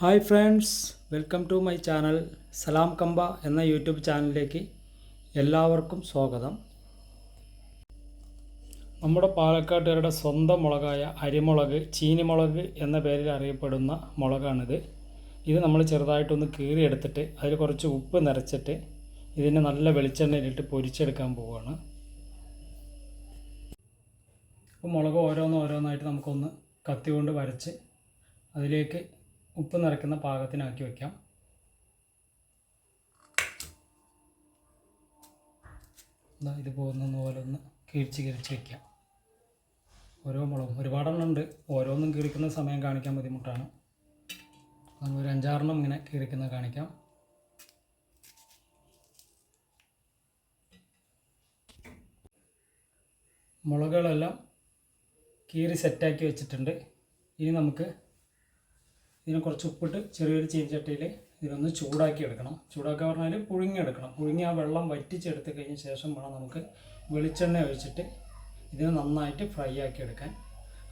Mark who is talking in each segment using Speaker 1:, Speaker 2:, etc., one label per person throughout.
Speaker 1: Hi friends welcome to my channel Salam Kampa എന്ന YouTube ചാനലിലേക്ക് എല്ലാവർക്കും സ്വാഗതം. നമ്മുടെ പാലക്കാട്ടുകാരുടെ സ്വന്തം മുളകായ അരിമുളക് ചീനിമുളക് എന്ന പേരിൽ അറിയപ്പെടുന്ന മുളകാണിത്. ഇത് നമ്മൾ ചെറുതായിട്ടൊന്ന് കീറിയെടുത്തിട്ട് അതിൽ കുറച്ച് ഉപ്പ് നിറച്ചിട്ട് ഇതിനെ നല്ല വെളിച്ചെണ്ണയിലിട്ട് പൊരിച്ചെടുക്കാൻ പോവുകയാണ് അപ്പോൾ മുളക് ഓരോന്നോരോന്നായിട്ട് നമുക്കൊന്ന് കത്തി കൊണ്ട് വരച്ച് അതിലേക്ക് ഉപ്പ് നിറയ്ക്കുന്ന പാകത്തിനാക്കി വയ്ക്കാം ഇത് പോകുന്ന പോലെ ഒന്ന് കിഴിച്ച് കിഴിച്ച് വയ്ക്കാം ഓരോ മുളകും. ഒരുപാടെണ്ണം ഉണ്ട്. ഓരോന്നും കീറിക്കുന്ന സമയം കാണിക്കാൻ ബുദ്ധിമുട്ടാണ്. ഒരു അഞ്ചാറെണ്ണം ഇങ്ങനെ കീറിക്കുന്നത് കാണിക്കാം. മുളകുകളെല്ലാം കീറി സെറ്റാക്കി വെച്ചിട്ടുണ്ട്. ഇനി നമുക്ക് ഇതിനെ കുറച്ച് ഉപ്പിട്ട് ചെറിയൊരു ചീനച്ചട്ടിയിൽ ഇതിനൊന്ന് ചൂടാക്കി എടുക്കണം. ചൂടാക്കുക പറഞ്ഞാൽ പുഴുങ്ങിയെടുക്കണം പുഴുങ്ങി ആ വെള്ളം വറ്റിച്ചെടുത്ത് കഴിഞ്ഞ ശേഷം വേണം നമുക്ക് വെളിച്ചെണ്ണ ഒഴിച്ചിട്ട് ഇതിനെ നന്നായിട്ട് ഫ്രൈ ആക്കി എടുക്കാൻ.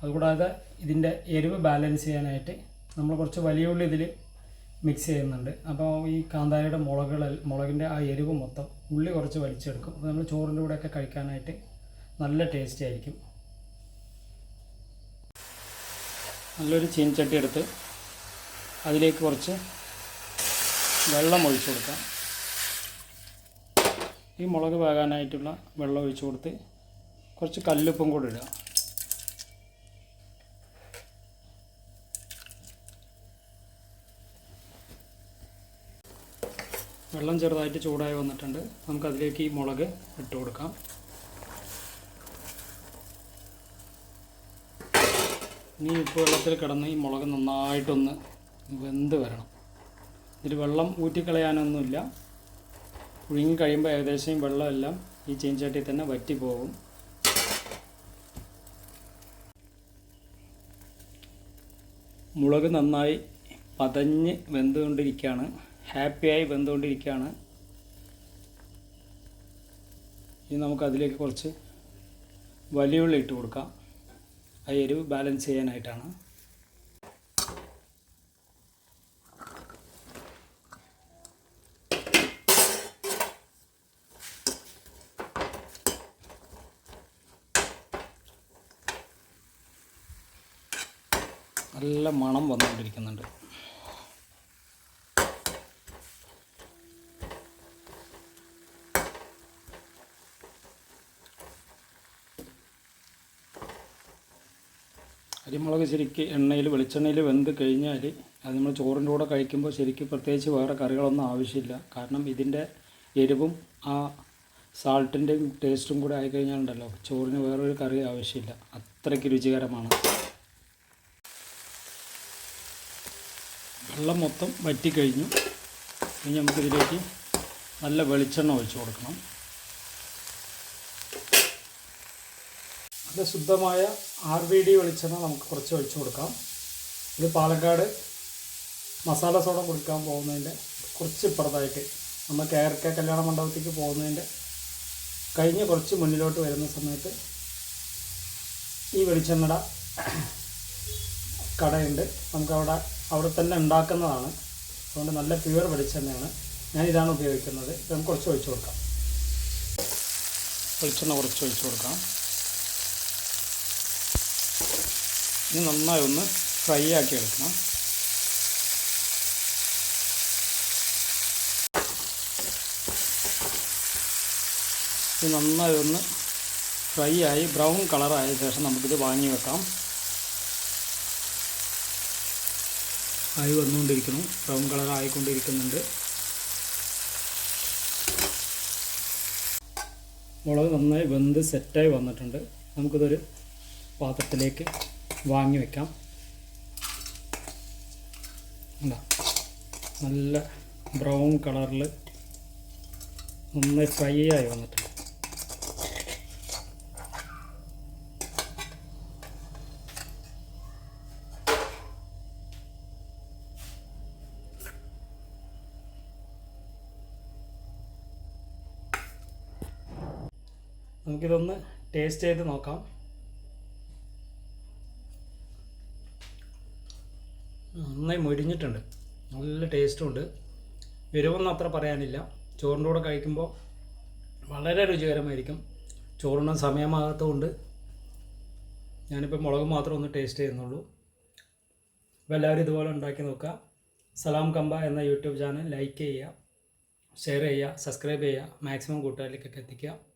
Speaker 1: അതുകൂടാതെ ഇതിന്റെ എരിവ് ബാലൻസ് ചെയ്യാനായിട്ട് നമ്മൾ കുറച്ച് വലിയ ഉള്ളി ഇതിൽ മിക്സ് ചെയ്യുന്നുണ്ട്. അപ്പോൾ ഈ കാന്താരിയുടെ മുളകൾ മുളകിന്റെ ആ എരിവ് മൊത്തം ഉള്ളി കുറച്ച് വലിച്ചെടുക്കും. അപ്പോൾ നമ്മൾ ചോറിന്റെ കൂടെയൊക്കെ കഴിക്കാനായിട്ട് നല്ല ടേസ്റ്റി ആയിരിക്കും. നല്ലൊരു ചീനച്ചട്ടി എടുത്ത് അതിലേക്ക് കുറച്ച് വെള്ളം ഒഴിച്ചു കൊടുക്കാം. ഈ മുളക് വേകാനായിട്ടുള്ള വെള്ളം ഒഴിച്ചു കൊടുത്ത് കുറച്ച് കല്ലുപ്പും കൂടി ഇടുക. വെള്ളം ചെറുതായിട്ട് ചൂടായി വന്നിട്ടുണ്ട്. നമുക്കതിലേക്ക് ഈ മുളക് ഇട്ട് കൊടുക്കാം. ഇനി ഉപ്പ് വെള്ളത്തിൽ കിടന്ന് ഈ മുളക് നന്നായിട്ടൊന്ന് വെന്ത് വരണം. ഇതിൽ വെള്ളം ഊറ്റിക്കളയാനൊന്നുമില്ല. പുഴുങ്ങി കഴിയുമ്പോൾ ഏകദേശം വെള്ളമെല്ലാം ഈ ചീൻചട്ടിയിൽ തന്നെ വറ്റി പോകും. മുളക് നന്നായി പതഞ്ഞ് വെന്തുകൊണ്ടിരിക്കുകയാണ് ഹാപ്പിയായി വെന്തുകൊണ്ടിരിക്കുകയാണ് ഇനി നമുക്കതിലേക്ക് കുറച്ച് വലിയ ഉള്ളി ഇട്ട് കൊടുക്കാം. ആ എരിവ് ബാലൻസ് ചെയ്യാനായിട്ടാണ്. നല്ല മണം വന്നുകൊണ്ടിരിക്കുന്നുണ്ട്. അരിമുളക് ശരിക്ക് എണ്ണയിൽ വെളിച്ചെണ്ണയിൽ വെന്ത് കഴിഞ്ഞാൽ അത് നമ്മൾ ചോറിന്റെ കൂടെ കഴിക്കുമ്പോൾ ശരിക്ക് പ്രത്യേകിച്ച് വേറെ കറികളൊന്നും ആവശ്യമില്ല. കാരണം ഇതിന്റെ എരിവും ആ സാൾട്ടിന്റെയും ടേസ്റ്റും കൂടെ ആയിക്കഴിഞ്ഞാലുണ്ടല്ലോ ചോറിന് വേറൊരു കറി ആവശ്യമില്ല. അത്രയ്ക്ക് രുചികരമാണ്. വെള്ളം മൊത്തം വറ്റിക്കഴിഞ്ഞു. ഇനി നമുക്കിതിലേക്ക് നല്ല വെളിച്ചെണ്ണ ഒഴിച്ചു കൊടുക്കണം. നല്ല ശുദ്ധമായ ആർ വി ഡി വെളിച്ചെണ്ണ നമുക്ക് കുറച്ച് ഒഴിച്ചു കൊടുക്കാം. ഇത് പാലക്കാട് മസാല സോഡ കുടിക്കാൻ പോകുന്നതിന്റെ കുറച്ച് ഇപ്പുറത്തായിട്ട് നമ്മൾ കയർക്ക കല്യാണ മണ്ഡപത്തേക്ക് പോകുന്നതിന്റെ കഴിഞ്ഞ് കുറച്ച് മുന്നിലോട്ട് വരുന്ന സമയത്ത് ഈ വെളിച്ചെണ്ണയുടെ കടയുണ്ട്. നമുക്കവിടെ അവിടെ തന്നെ ഉണ്ടാക്കുന്നതാണ്. അതുകൊണ്ട് നല്ല പ്യുവർ വെളിച്ചെണ്ണയാണ്. ഞാൻ ഇതാണ് ഉപയോഗിക്കുന്നത്. നമുക്ക് കുറച്ച് ഒഴിച്ചു കൊടുക്കാം. വെളിച്ചെണ്ണ കുറച്ച് ഒഴിച്ചു കൊടുക്കാം. ഇനി നന്നായി ഒന്ന് ഫ്രൈ ആക്കി എടുക്കണം. ഇത് നന്നായി ഒന്ന് ഫ്രൈ ആയി ബ്രൗൺ കളറായ ശേഷം നമുക്കിത് വാങ്ങി വെക്കാം. ആയി വന്നുകൊണ്ടിരിക്കുന്നു. ബ്രൗൺ കളർ ആയിക്കൊണ്ടിരിക്കുന്നുണ്ട്. മുളക് നന്നായി വെന്ത് സെറ്റായി വന്നിട്ടുണ്ട്. നമുക്കിതൊരു പാത്രത്തിലേക്ക് വാങ്ങി വെക്കാം. നല്ല ബ്രൗൺ കളറിൽ നന്നായി ഫ്രൈ ആയി വന്നിട്ടുണ്ട്. നമുക്കിതൊന്ന് ടേസ്റ്റ് ചെയ്ത് നോക്കാം. നന്നായി മൊരിഞ്ഞിട്ടുണ്ട്. നല്ല ടേസ്റ്റും ഉണ്ട്. എരിവൊന്നും അത്ര പറയാനില്ല. ചോറിന്റെ കൂടെ കഴിക്കുമ്പോൾ വളരെ രുചികരമായിരിക്കും. ചോറിന് സമയമാകാത്തതുകൊണ്ട് ഞാനിപ്പോൾ മുളക് മാത്രം ഒന്ന് ടേസ്റ്റ് ചെയ്യുന്നുള്ളൂ. അപ്പോൾ എല്ലാവരും ഇതുപോലെ ഉണ്ടാക്കി നോക്കുക. സലാം കമ്പ എന്ന യൂട്യൂബ് ചാനൽ ലൈക്ക് ചെയ്യുക ഷെയർ ചെയ്യുക സബ്സ്ക്രൈബ് ചെയ്യുക മാക്സിമം കൂട്ടുകാരിലേക്കൊക്കെ എത്തിക്കുക.